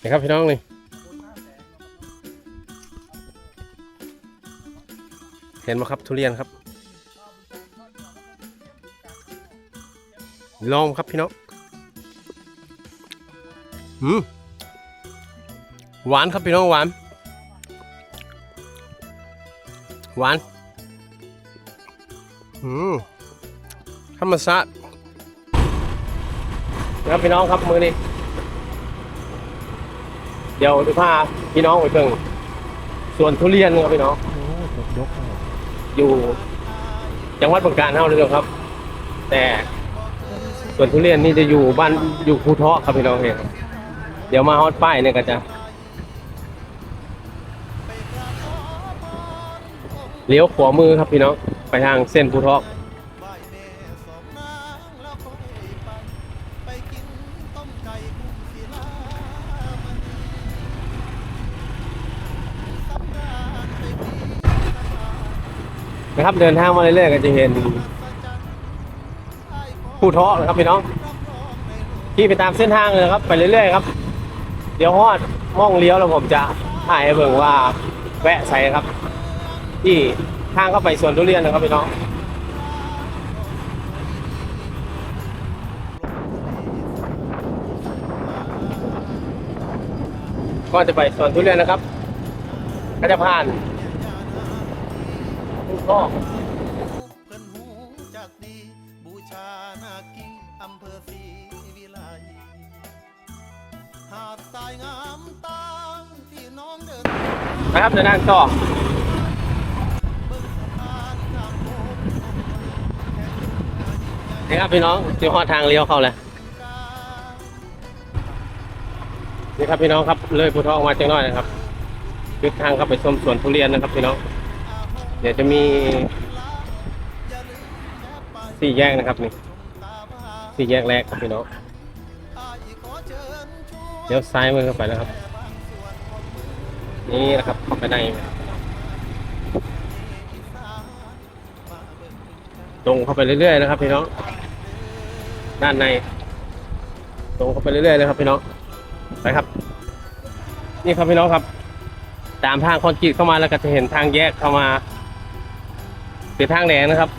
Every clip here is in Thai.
นี่ครับพี่น้องนี่เห็นไหมครับทุเรียนครับ ลองครับพี่น้องอืมหวานครับพี่น้องหวาน หวานอืมธรรมชาติครับพี่น้องครับมือนี้ เดี๋ยวจะพาพี่น้องไปเบิ่งสวนทุเรียนครับพี่น้องยกอยู่จังหวัดบึงกาฬเท่าเดิมครับ แต่สวนทุเรียนนี่จะอยู่บ้านอยู่ภูเทาะครับพี่น้องเห็นเดี๋ยวมาฮอดป้ายเนี่ยก็จะเลี้ยวขวามือครับพี่น้องไปทางเส้นภูเทาะ นะครับเดินทางมาเรื่อยๆก็จะเห็นภูเทาะนะครับพี่น้องขี่ไปตามเส้นทางเลยครับ ไปเรื่อยๆครับ เดี๋ยวฮอดม่องเลี้ยวแล้วผมจะถ่ายให้เบิ่งว่าแวะใส่ครับ ที่ทางเข้าไปสวนทุเรียนนะครับพี่น้องก็จะไปสวนทุเรียนนะครับ ก็จะผ่าน ภูทอกเพิ่นหูจักดี บูชานากีอำเภอศรีวิไลหาดทรายงามตาที่น้องเดินนะครับเดินทางต่อนทางโค้งนี่ครับพี่น้องที่ฮอดทางเลี้ยวเข้าเลยนี่ครับพี่น้องครับเลยภูทอกมาจังน้อยนะครับคือทางเข้าไปชมสวนทุเรียนนะครับพี่น้อง เดี๋ยวจะมีสี่แยกนะครับนี่สี่แยกแรกครับพี่น้องเชิญชวนเลี้ยวซ้ายมือเข้าไปแล้วครับ นี่นะครับเข้าไปในตรงเข้าไปเรื่อยๆนะครับพี่น้องด้านใน ตรงเข้าไปเรื่อยๆเลยครับพี่น้องไปครับ นี่ครับพี่น้องครับ ตามทางคอนกรีตเข้ามาแล้วก็จะเห็นทางแยกเข้ามา เป็นทางแดงนะครับ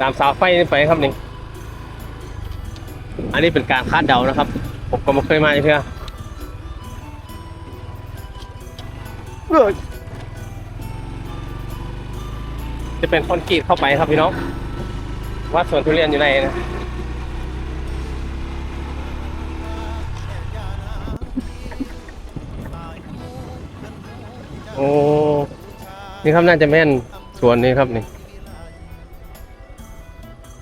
ตามเสาไฟนี่ไปครับนี่อันนี้เป็นการคาดเดานะครับ ผมก็ไม่เคยมาเพื่อเอ้ยจะเป็นคอนกรีตเข้าไปครับพี่น้องว่าสวนทุเรียนอยู่ไหนนะโอ้นี่ครับน่าจะแม่น สวนนี้ครับนี่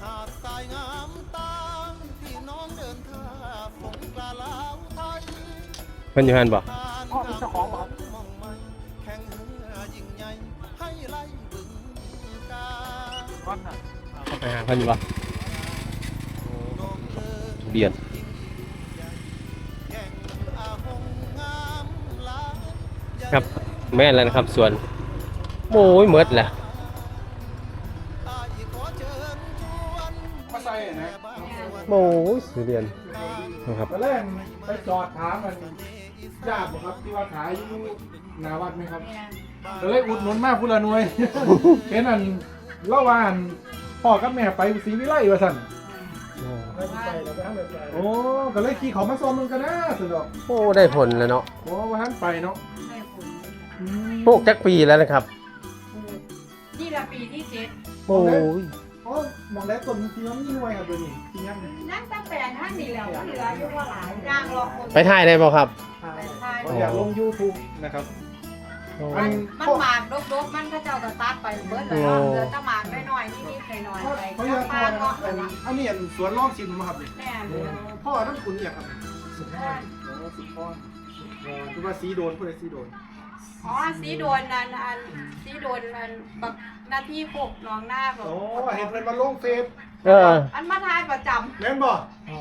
หาดทรายงามตางที่น้องเดินทางสงกรานต์ลาวไทยเพิ่นอยู่หันบ่ผ่านทางโค้งมองไม่แข่งเรือยิ่งใหญ่ให้ไล่บึงกาฬเข้าไปหาเพิ่นอยู่บ่ทุเรียนครับแม่นแล้วนะครับสวนโอ้ยเมดแหละ โอ้ยทุเรียนนะครับตอนแรกไปจอดถามมันญาติบอกครับที่ว่าขายอยู่หนาวัดไหมครับก็เลยอุดหนุนมากพุละหน่วยเห็นอันเล่าว่าอันพ่อกับแม่ไปศรีวิไลว่าสั่นโอ้ก็เลยขี่เขามาซ้อมมันกันนะสุดดอกโอ้ได้ผลแล้วเนาะโอ้ว่าท่านไปเนาะอืมปลูกจักปีแล้วนะครับ นี่ละปีที่เจ็ดโอ้ยอ๋อ มองแล้วต้นที่มันมีหน่วยครับตัวนี้ที่ยังนั่งตั้งแต่ท่านนี่แล้วก็เหลืออยู่ว่าหลายยางรอคนไปถ่ายได้บ่ครับก็อยากลง YouTube นะครับ อันมันหมากดกๆมันก็เจ้าก็ตัดไปเบิดแล้วเหลือแต่หมากน้อยๆนิดๆหน่อยๆไปเขาจัอยากปลาตัวนะเนาะอันอันนี้อันสวนลอกชิมมาครับเนี่ยแม่นพ่อทั้งคุณอยากครับสุดยอดสุดยอดคือว่าสีโดนพูดเลยสีโดน อ๋อสีโดนนั่นอันสีโดนอันบักหน้าที่พวกน้องหน้าแบบโอ้เห็นเพิ่นมาลงเฟซเออ อันมาทายประจำแม่นบ่โอ้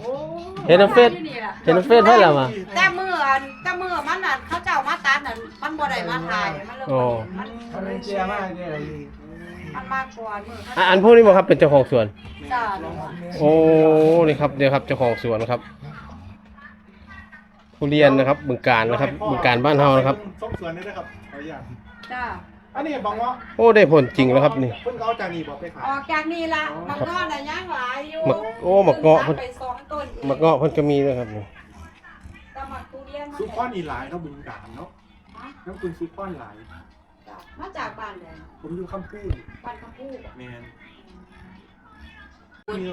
เห็นในเฟซอยู่นี่ล่ะเห็นในเฟซเท่าไหร่มา แต่มืออันแต่มือมันน่ะเขาเจ้ามาตัดนั่นมันบ่ได้มาถ่ายมันเลยบ่เห็นมันทำเป็นเชียร์มากเนี่ยมันมากกว่ามืออะอันพวกนี้บ่ครับเป็นเจ้าของสวน จ้า โอ้นี่ครับเดี๋ยวครับเจ้าของสวนครับ ทุทุเรียนนะครับบึงการนะครับบึงการบ้านเฮานะครับส้มสวนนี่นะครับขออนุญาตจ้าอันนี้บอกว่าโอ้ได้ผลจริงแล้วครับนี่เพิ่นก็เอาจากนี่บอกไปขายออกจากนี่ละมันก็น่ะย่างหลายอยู่มักโอ้มักเงาะเพิ่นไปสองต้นมะเงาะเพิ่นก็มีด้วยครับนี่แต่มักทุเรียนมาซุปก้อนอีหลายเนาะบึงกาฬเนาะน้ำคุณซุปก้อนหลายจ้ะมาจากบ้านแดงผมอยู่คำพูดบ้านคำพูดแมน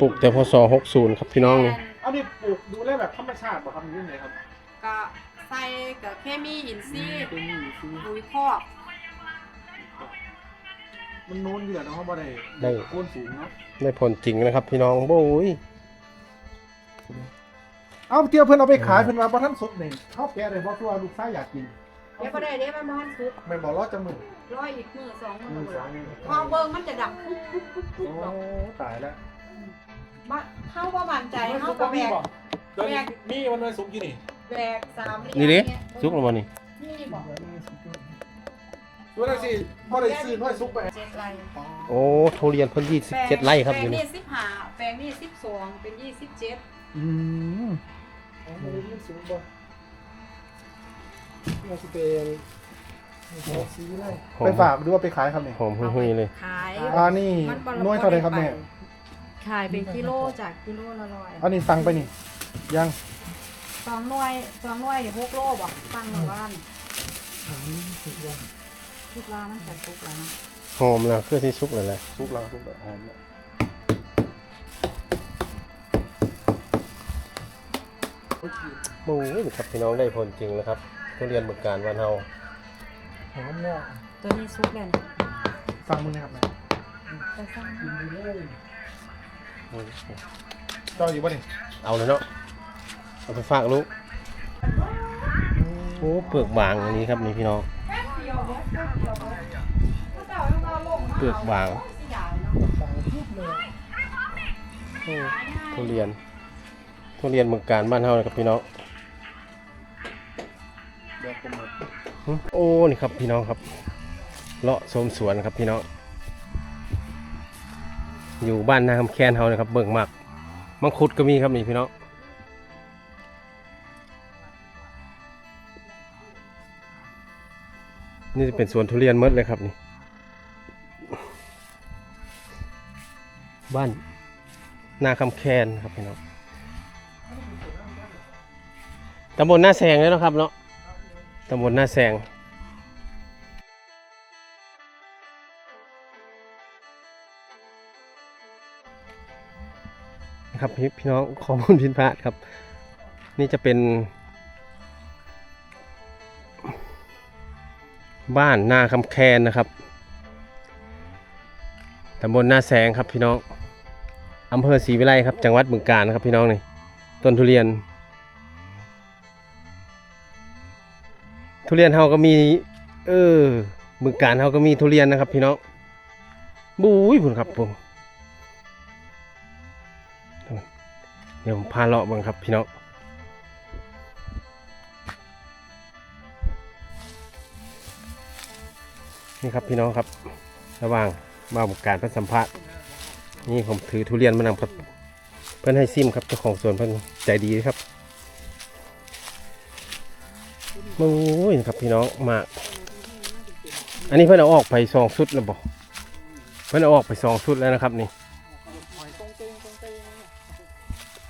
ปลูกแต่พศ60 ครับพี่น้องนี่อันนี้ปลูกดูแลแบบธรรมชาติบ่ครับนี่ไงครับ ก็ใส่กับเคมีอินทรีย์เป็นอยู่ซื้อปุ๋ยคอกมันโน้นเดือดเนาะบ่ได้ได้ โค่นสูงเนาะได้ผลจริงนะครับ พี่น้องโอ้ย เอาเที่ยวเพิ่นเอาไปขายเพิ่นว่าบ่ทันสุกนี่เฮาแกะได้บ่คือว่าลูกชายอยากกินเดี๋ยวบ่ได้เดี๋ยวมันมันสุกแม่นบ่รอจังมื้อร้อยอีกมือสองมืมื้ออสองมื้อพอเบิ่งมันจะดับปุ๊บปุ๊บปุ๊บปุ๊บโอ้ดอกตายแล้วมาเฮาบ่มั่นใจมันเฮาสุกก็บ่แบมีกบ่เดี๋ยวนี้มีมันเลยสุกอยู่นี่ แบกสามเหลี่ยมนี่ดิเยสุกแล้วบ่นี่นี่บ่ตัวนั้นสิบ่ได้ซื้อน้อยสุกไปเจ็ดไร่โอ้ทุเรียนเพิ่น27ไร่ครับแปลองยู่นี่นี่สิบห้าแปลงนี่สิบสองเป็นยี่สิบเจ็ดอืมอ๋อมันมีสูงบ่เราสิเป็นซื้อได้หอมไปฝากหรือว่าไปขายครับนี่หอมหุ่ยๆเลยขายอ่านี่มับ่หน้อยเท่าไหร่ครับแม่ขายเป็นกิโลจากกิโลละร้อยอันนี้สั่งไปนี่ยัง สองหน่วยสองหน่วยหกโลบ่ตั้งหมู่บ้านทุกร้านมันจะทุกแล้วนะหอมแล้วคือที่สุกแล้วแหละสุกแล้วสุกแล้วหอมแล้วโอ้ยครับพี่น้องได้ผลจริงแล้วครับทุเรียนบึงการบ้านเฮาหอมแล้วตัวนี้ซุปแล้วสั่งมึงนะครับแม่จะสร้างเจ้าอยู่ป่ะนี่เอาเลยเนาะ เอาไปฝากลูก โอ้เปลือกบางอันนี้ครับนี่พี่น้อง เปลือกบางทุเรียน ทุเรียนเมืองการบ้านเฮานะครับพี่น้องเดี๋ยวผมมาหึโอ้ นี่ครับพี่น้องครับ เลาะชมสวนครับพี่น้อง อยู่บ้านนาคำแคนเฮานะครับเบิ่งมากมังคุดก็มีครับนี่พี่น้อง นี่จะเป็นสวนทุเรียนหมดเลยครับนี่ บ้านนาคำแคนครับพี่น้องตำบลหน้าแซงเลยนะครับเนาะตำบลหน้าแซงนะครับพี่พี่น้องข้อมูลผิดพาดครับ นี่จะเป็น บ้านนาคำแคนนะครับตำบลหน้าแสงครับพี่น้องอำเภอศรีวิไลครับจังหวัดบึงกาฬนะครับพี่น้องนี่ต้นทุเรียน ทุเรียนเฮาก็มี เออบึงกาฬเฮาก็มีทุเรียนนะครับ พี่น้องบุ้ยพุ่นครับผมเดี๋ยวผมพาเลาะบ้างครับพี่น้อง นี่ครับพี่น้องครับ ระหว่างมาบุกการเพื่อนสัมภาษณ์นี่ผมถือทุเรียนมานำครับเพื่อนให้ซิมครับเจ้าของสวนเพื่อนใจดีครับโอ้ยครับพี่น้องมากอันนี้เพื่อนเอาออกไปสองชุดแล้วบอกเพื่อนเอาออกไปสองชุดแล้วนะครับนี่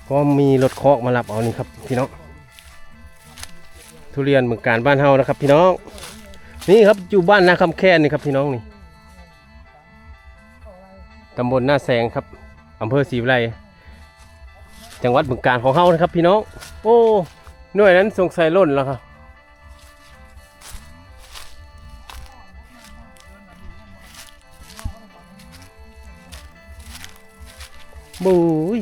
ก็มีรถเคาะมารับเอานี่ครับพี่น้องทุเรียนเมืองการบ้านเฮานะครับ พี่น้อง นี่ครับอยู่บ้านนาคำแค่นี่ครับพี่น้องนี่ตำบลหน้าแสงครับอำเภอศรีวิไลจังหวัดบึงกาฬของเฮานะครับ พี่น้อง โอ้หน่วยนั้นสงสัยล่นแล้วครับบูย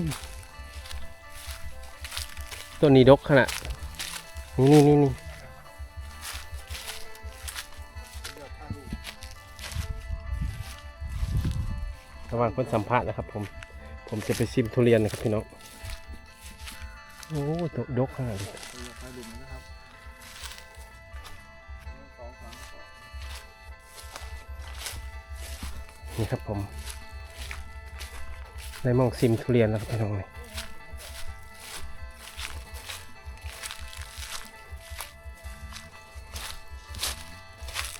ต้นนี้ดกขนาด นี่นี่นี่ ว่างคนสัมภาษณ์นะครับ ผม ผมจะไปชิมทุเรียนนะครับพี่น้อง โอ้ดกดกขนาดนี้นี่ครับผมในมองซิมทุเรียนแล้วครับพี่น้องเลย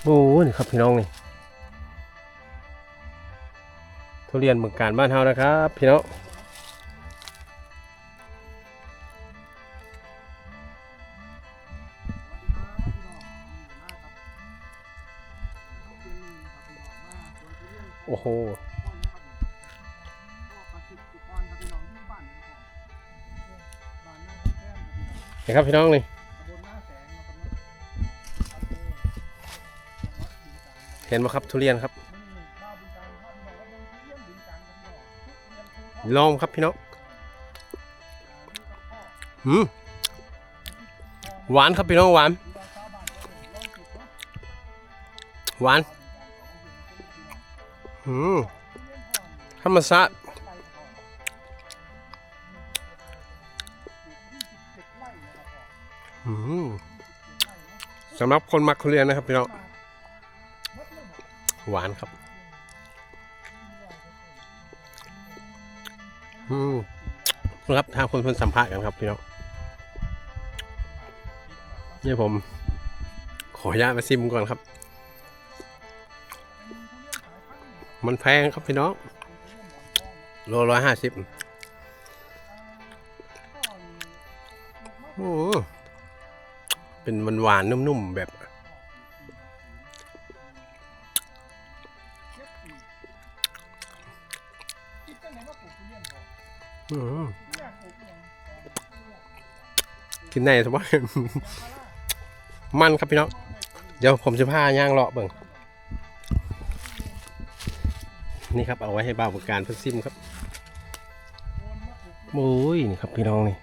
โอ้นี่ครับพี่น้องนี่ ทุเรียนเมืองการบ้านเฮานะครับ พี่น้องโอ้โหนี่ครับพี่น้องนี่เห็นไหมครับทุเรียนครับ ลองครับพี่น้องหืมหวานครับพี่น้องหวาน หวานหืมธรรมชาติหืมสำหรับคนมักทุเรียนนะครับพี่น้องหวานครับ อืมครับทางคนคนสัมภาษณ์กันครับพี่น้องนี่ผม ขออนุญาตมาซิมก่อนครับ มันแพงครับพี่น้องโลร้อยห้าสิบโอ้เป็นมันหวานๆนุ่มๆแบบ กินได้สบามันครับพี่น้อง เดี๋ยวผมจะพาย่างเลาะเบิ่งนี่ครับเอาไว้ให้บ่าวบริการเพิ่นซิมครับโอ้ยนี่ครับพี่น้องนี่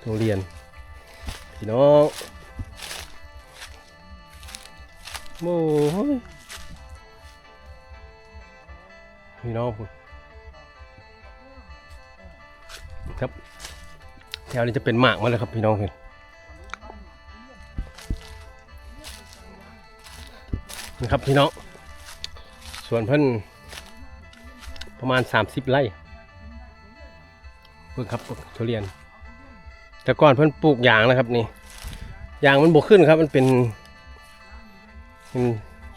โรงเรียน พี่น้องโอ้ยพี่น้องพุ่น ครับ แถวนี้จะเป็นหมากมาเลยครับพี่น้องเห็นนี่ครับพี่น้องส่วนเพิ่นประมาณ 30 ไร่เพิ่งครับทุเรียน แต่ก่อนเพิ่นปลูกยางนะครับนี่ยางมันบวขึ้นครับมันเป็นหิน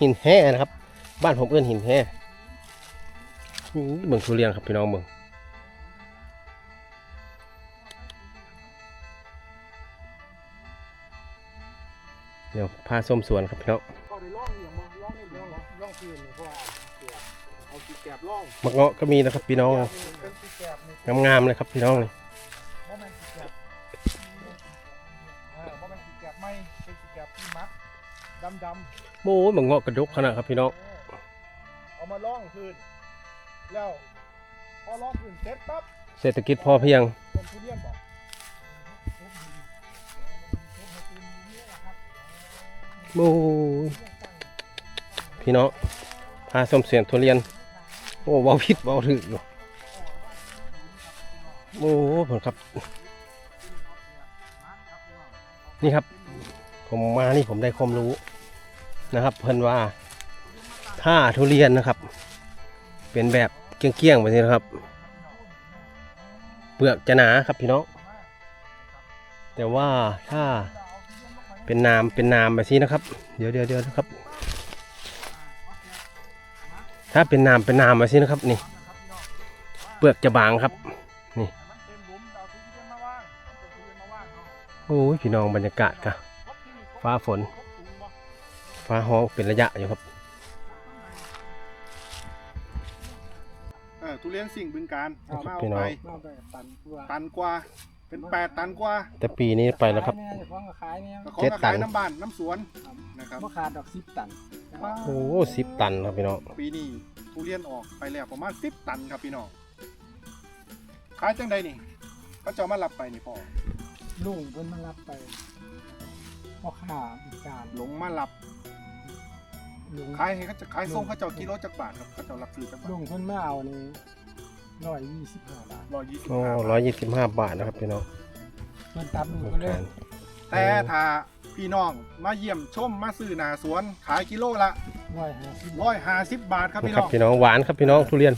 หินแห่นะครับ บ้านผมเอื้อนหินแห่เบิ่งทุเรียนครับพี่น้องเบิ่ง ดี๋ยวพาส้มสวนครับพี่น้องก็ได้ล่องอย่างบ่ล่องนี่ล่องล่องคืนนี่เพราะว่าเอาสีแกบล่องมะเงาะก็มีนะครับพี่น้องเป็นสีแกบนี่งามๆเลยครับพี่น้องนี่บ่แม่นสีแกบเออบ่แม่นสีแกบไม่เป็นสีแกบที่มักดำโอ้ยมะเงาะกระดกขนาดครับพี่น้องๆเอามาล่องคืนแล้วพอล่องคืนเสร็จปั๊บเศรษฐกิจพอเพียง โอ้พี่น้องพาสมเสียนทุเรียน โอ้เบาผิดเบาถืออยู่โอ้ผมครับ นี่ครับ ผมมานี่ผมได้ความรู้นะครับ เพิ่นว่าถ้าทุเรียนนะครับ เป็นแบบเกี้ยงๆแบบนี้นะครับ เปลือกจะหนาครับพี่น้องแต่ว่าถ้า เป็นน้ำเป็นน้ำแบบนี้นะครับ เดี๋ยวเดี๋ยวเดี๋ยวนะครับ ถ้าเป็นน้ำเป็นน้ำแบบนี้นะครับ นี่ เปลือกจะบางครับ นี่มันเต็มหลุมเอาทุเรียนมาว่างเอาต้นทุเรียนมาว่างเนาะโอ้ยพี่น้องบรรยากาศครับฟ้าฝน ฟ้าห้องเป็นระยะอยู่ครับเออทุเรียนสิ่งบึงการครับมาเอาพี่น้องไปมาไปตันกว่าตันกว่า เป็นแปดตันกว่าแต่ปีนี้ไปแล้วครับขายเนี่ยของก็ขายเนี่ยก็ของเจ็ดก็ตัขายน น้ำบ้านน้ำสวนนะครับบ่ขาดดอกสิบตันโอ้สิบตันครับพี่น้องปีนี้ทุเรียนออกไปแล้วประมาณสิบตันครับพี่น้องขายจังใดนี่เขาจะเอามารับไปนี่พ่อลุงเพิ่นมารับไปพ่อค้าอีกการหลงมารับลุงขายให้เขาจะขายส่งเขาเจ้ากิโลจักบาทครับเขาเจ้ารับซื้อจักบาทลุงเพิ่นมาเอานี่ ร้อยยี่สิบห้าบาทร้อยยี่สิบโอ้ห้าร้อยยี่สิบห้าบาทนะครับพี่น้องเพิ่นตัดลุงโอก็เลเคยแต่ถ้าพี่น้องมาเยี่ยมชมมาซื้อหนาสวนขายกิโลละร้อยห้าสิบร้อยห้าสิบบาทครับนี่พี่ครัน้บองพี่น้องหวานครับพี่น้องทุเรียน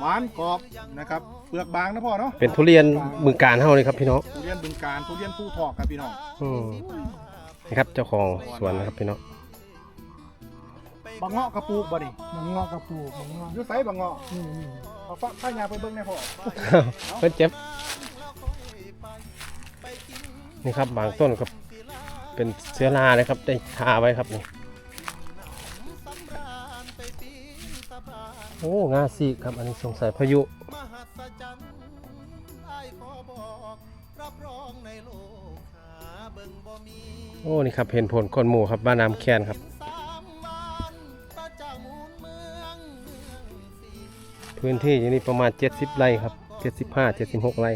หวานกรอบนะครับเปลือกบางนะพ่อเนาะเป็นทุเรียนเมืองการเฮาเลยครับพี่น้องทุเรียนบึงการทุเรียนผู้ทอกครับพี่น้องอืมนี่ครับเจ้าของสวนนะครับพี่น้องบางเงาะกระปูกบ่ดิมันงอกกระปูกมันงอกอยู่ไสบางเงาะนี่นี่ เอาฟ้าผ้ายางไปเบิ่งในพอเพิ่นเจ็บ นี่ครับบางต้นก็เป็นเสื้อราเลยครับ ได้ทาไว้ครับนี่โอ้งาสีครับ อันนี้สงสัยพายุมหัศจรรย์ไอ้โหาเบิ่งบ่มีโอ้ นี่ครับ เห็นผลคนหมู่ครับบ้านน้ำแคนครับ พื้นที่อยู่นี่ประมาณ 70 ไร่ครับ 75 76 ไร่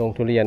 ลงทุเรียน